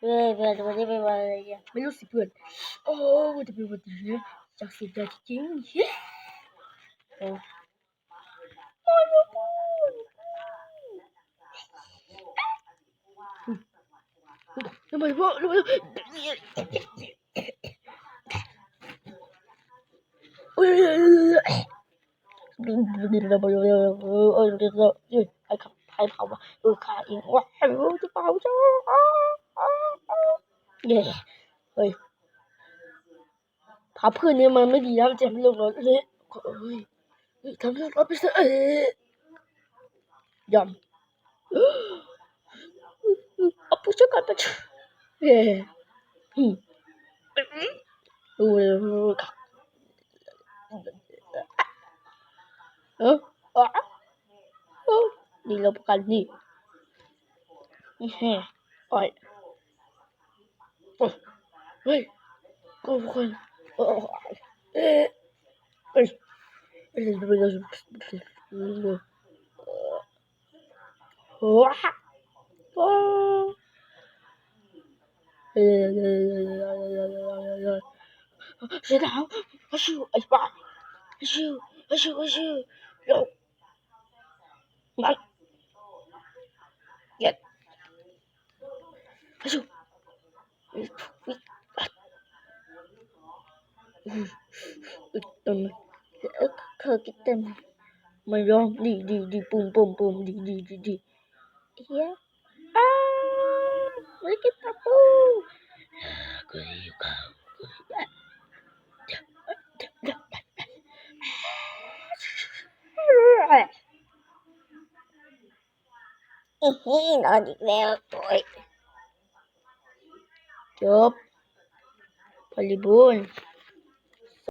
เฮ้ยเพื่อนวันนี้เป็นวันอะไรเนี่ยไม่รู้สิเพื่อนโอ้จะเป็นวันที่จากสิ่งใดที่จริงเฮ้ยโอ้โอ้ยปูทำไมพ่อทำไมโอ้ยใครขับใครเผาเออข้าเองว้าวจะเผาจ้า เย่เฮ้ยเผาเพื่อนเนี่ยมันไม่ดีนะมันจะทำให้โลกร้อนเละเฮ้ยทำให้โลกร้อนไปซะเอ๊ะยอมเอาผู้ช่วยกันไปเย่อืมดูเลยค่ะเอออ๋อนี่เราประกันนี่นี่ฮอ้อยเฮ้ยออเอ๊ะอ้ยเอ้ย Oh. Ay. Kafkan. Oh. Ay. Elinde biraz bir Şuna aşu ayba aşu aşu aşu yok bak gel aşu Üttüm. Kalk gittim. Melon đi đi đi bum bum bum đi đi đi đi. Iya. Ah, mereka tahu. Aku juga. Hehe, nó đi về rồi. Hop. Voleybol.